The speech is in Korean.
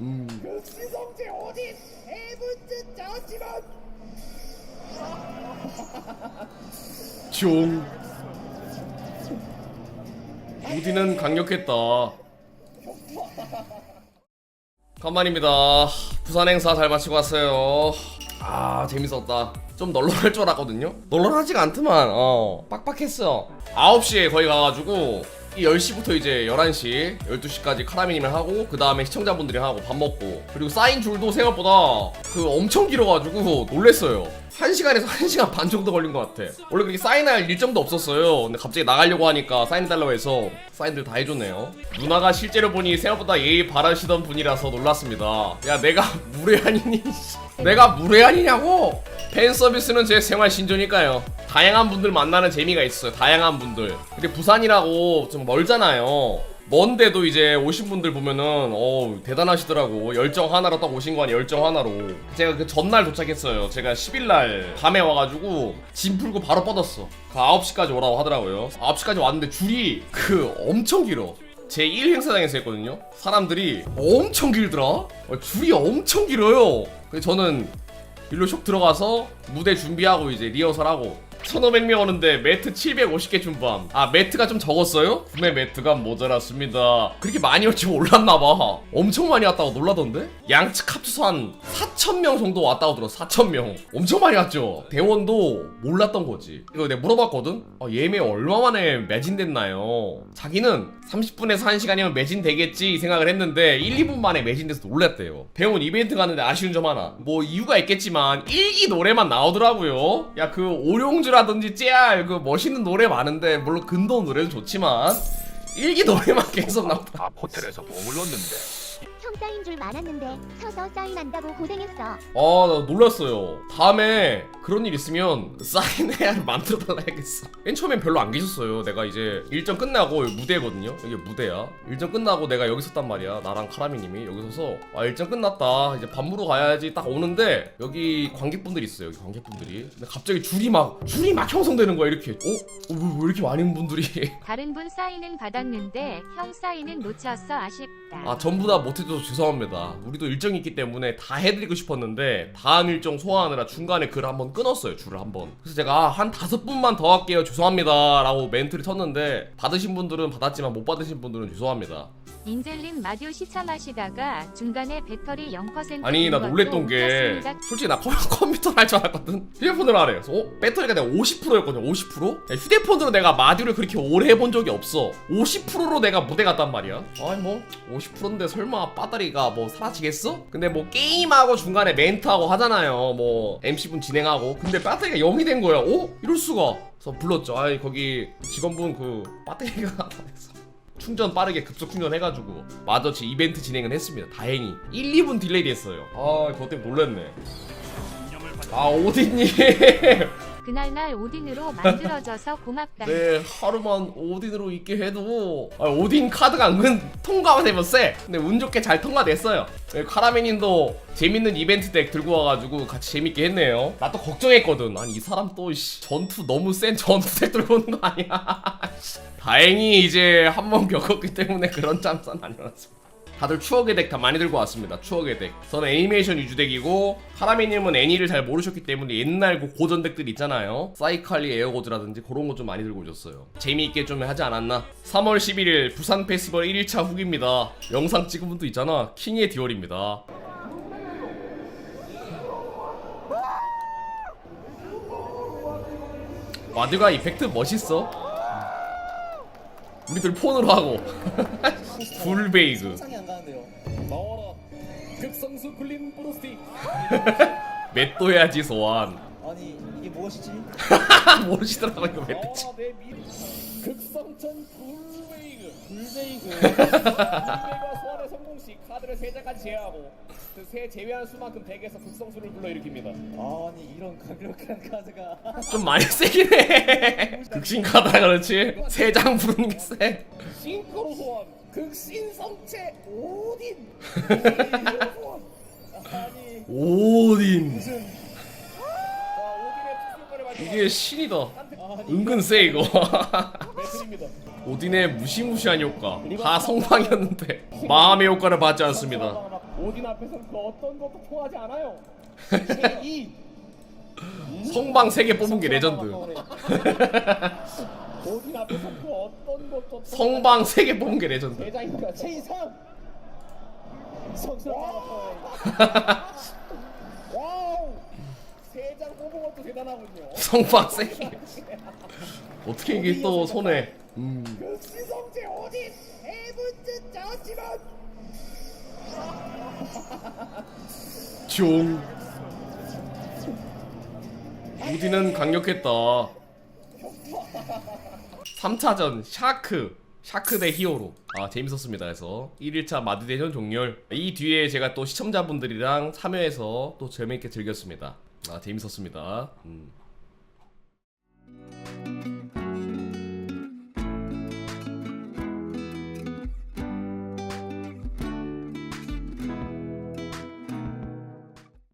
음. 극시성제 오딘 해븐즈 자지만 종. 우디는 강력했다. 간만입니다. 부산 행사 잘 마치고 왔어요. 아 재밌었다. 좀 널널할 줄 알았거든요. 널널하지가 않더만. 어 빡빡했어. 9시에 거기 가가지고 이 10시부터 이제 11시, 12시까지 카라미님을 하고 그 다음에 시청자분들이 하고 밥 먹고 그리고 쌓인 줄도 생각보다 그 엄청 길어가지고 놀랬어요. 1시간에서 1시간 반 정도 걸린 것 같아. 원래 그렇게 사인할 일정도 없었어요. 근데 갑자기 나가려고 하니까 사인해달라고 해서 사인들 다 해줬네요. 누나가 실제로 보니 생각보다 예의 바라시던 분이라서 놀랐습니다. 야, 내가 무례한이니? 내가 무례한이냐고? 팬 서비스는 제 생활 신조니까요. 다양한 분들 만나는 재미가 있어요. 다양한 분들. 근데 부산이라고 좀 멀잖아요. 먼데도 이제 오신 분들 보면은 어 대단하시더라고. 열정 하나로 딱 오신 거 아니에요 열정 하나로. 제가 그 전날 도착했어요. 제가 10일날 밤에 와가지고 짐 풀고 바로 뻗었어. 그 9시까지 오라고 하더라고요. 9시까지 왔는데 줄이 그 엄청 길어. 제 1 행사장에서 했거든요. 사람들이 엄청 길더라. 어, 줄이 엄청 길어요. 그래서 저는 일로 숍 들어가서 무대 준비하고 이제 리허설하고 1500명 오는데 매트 750개 준밤. 아 매트가 좀 적었어요? 구매 매트가 모자랐습니다. 그렇게 많이 올지 몰랐나봐. 엄청 많이 왔다고 놀라던데? 양측 합쳐서 한 4000명 정도 왔다고 들어 4000명. 엄청 많이 왔죠. 대원도 몰랐던 거지. 이거 내가 물어봤거든? 아, 예매 얼마 만에 매진됐나요? 자기는 30분에서 1시간이면 매진되겠지 이 생각을 했는데 1, 2분 만에 매진돼서 놀랐대요. 대원 이벤트 가는데 아쉬운 점 하나. 뭐 이유가 있겠지만 일기 노래만 나오더라고요. 야 그 오룡주 라든지 째알 그 멋있는 노래 많은데 물론 근도 노래도 좋지만 일기 노래만 계속 나오더라 앞 호텔에서 머물렀는데 형 사인 줄 많았는데 서서 사인한다고 고생했어. 아, 나 놀랐어요. 다음에 그런 일 있으면 사인회를 만들어 달라야겠어. 맨 처음엔 별로 안 계셨어요. 내가 이제 일정 끝나고 여기 무대거든요. 이게 무대야. 일정 끝나고 내가 여기 섰단 말이야. 나랑 카라미님이 여기 서서 아 일정 끝났다. 이제 밥 먹으러 가야지 딱 오는데 여기 관객분들이 있어요. 여기 관객분들이. 근데 갑자기 줄이 막 줄이 막 형성되는 거야. 이렇게. 어? 어, 왜, 왜 이렇게 많은 분들이? 다른 분 사인은 받았는데 형 사인은 놓쳤어 아쉽다. 아 전부 다 못해줘서 죄송합니다. 우리도 일정이 있기 때문에 다 해드리고 싶었는데 다음 일정 소화하느라 중간에 글을 한번 끊었어요 줄을 한번. 그래서 제가 아, 한 다섯 분만 더 할게요 죄송합니다 라고 멘트를 쳤는데 받으신 분들은 받았지만 못 받으신 분들은 죄송합니다. 인젤님 마디오 시참하시다가 중간에 배터리 0% 아니 나된 놀랬던 게. 솔직히 나 컴- 컴퓨터를 할 줄 알았거든 휴대폰으로 하래 그래서 어? 배터리가 내가 50%였거든 50%? 야, 휴대폰으로 내가 마디오를 그렇게 오래 해본 적이 없어 50%로 내가 무대 갔단 말이야 아니 뭐 50%인데 설마 배터리가 뭐 사라지겠어? 근데 뭐 게임하고 중간에 멘트하고 하잖아요 뭐 MC분 진행하고 근데 배터리가 0이 된 거야 어? 이럴 수가 그래서 불렀죠 아이 거기 직원분 그 됐어 충전 빠르게 급속 충전해가지고 마저치 이벤트 진행은 했습니다. 다행히 1, 2분 딜레이 됐어요. 아 그것 때문에 놀랐네. 아 오딘님 그날날 오딘으로 만들어져서 고맙다. 네 하루만 오딘으로 있게 해도 아, 오딘 카드가 은근 통과가 되면 세. 근데 운 좋게 잘 통과됐어요. 네, 카라메님도 재밌는 이벤트 덱 들고 와가지고 같이 재밌게 했네요. 나 또 걱정했거든. 아니 이 사람 또 씨, 전투 너무 센 전투 덱 들고 오는 거 아니야? 씨. 다행히 이제 한 번 겪었기 때문에 그런 짬싸는 아니었습니다. 다들 추억의 덱 다 많이 들고 왔습니다. 추억의 덱. 저는 애니메이션 위주 덱이고 하라미님은 애니를 잘 모르셨기 때문에 옛날 그 고전 덱들 있잖아요. 사이칼리 에어고드라든지 그런 거 좀 많이 들고 오셨어요. 재미있게 좀 하지 않았나? 3월 11일 부산 페스티벌 1일차 후기입니다. 영상 찍은 분도 있잖아. 킹의 디얼입니다. 와드가 이펙트 멋있어. 우리들 폰으로 하고. 풀베이그 상이 안 가는데요. 나와라. 극성수 굴림 브로스틱 맷도 해야지 소환. 아니 이게 무엇이지? 모르시더라고 이거 맷도지 아내 미... 극성천 굴베이그 굴베이그 굴베이그와 소환의 성공 시. 카드를 세 장까지 제외하고 그세 제외한 수만큼 덱에서 극성수를 불러일으킵니다. 아니 이런 강력한 카드가. 좀 많이 세긴 해 극신카다 그렇지? 세 장 부르는 게 세 싱크로 소환 극신성체 오딘. 오딘. 소환 아니 오딘 무슨? 자 오딘의 특수효과를 발동 이게 신이다. 은근 세 이거. 매트입니다. 오딘의 무시무시한 효과. 다 성방이었는데 마음의 효과를 받지 않습니다 오딘 앞에서는 그 어떤 것도 통하지 않아요. 제2 성방 3개 뽑은 게 레전드. 오딘 앞에서 그 어떤 것도 성방 3개 뽑은 게 레전드. 대장이니까 제3 성스러워 와우! 세장 뽑은 것도 대단하군요. 성방 3개 어떻게 이게 또 손에 음. 종. 우디는 강력했다. 3차전 샤크 샤크 대 히어로. 아 재밌었습니다 그래서. 1일차 마드대전 종렬 이 뒤에 제가 또 시청자분들이랑 참여해서 또 재밌게 즐겼습니다. 아 재밌었습니다. 음.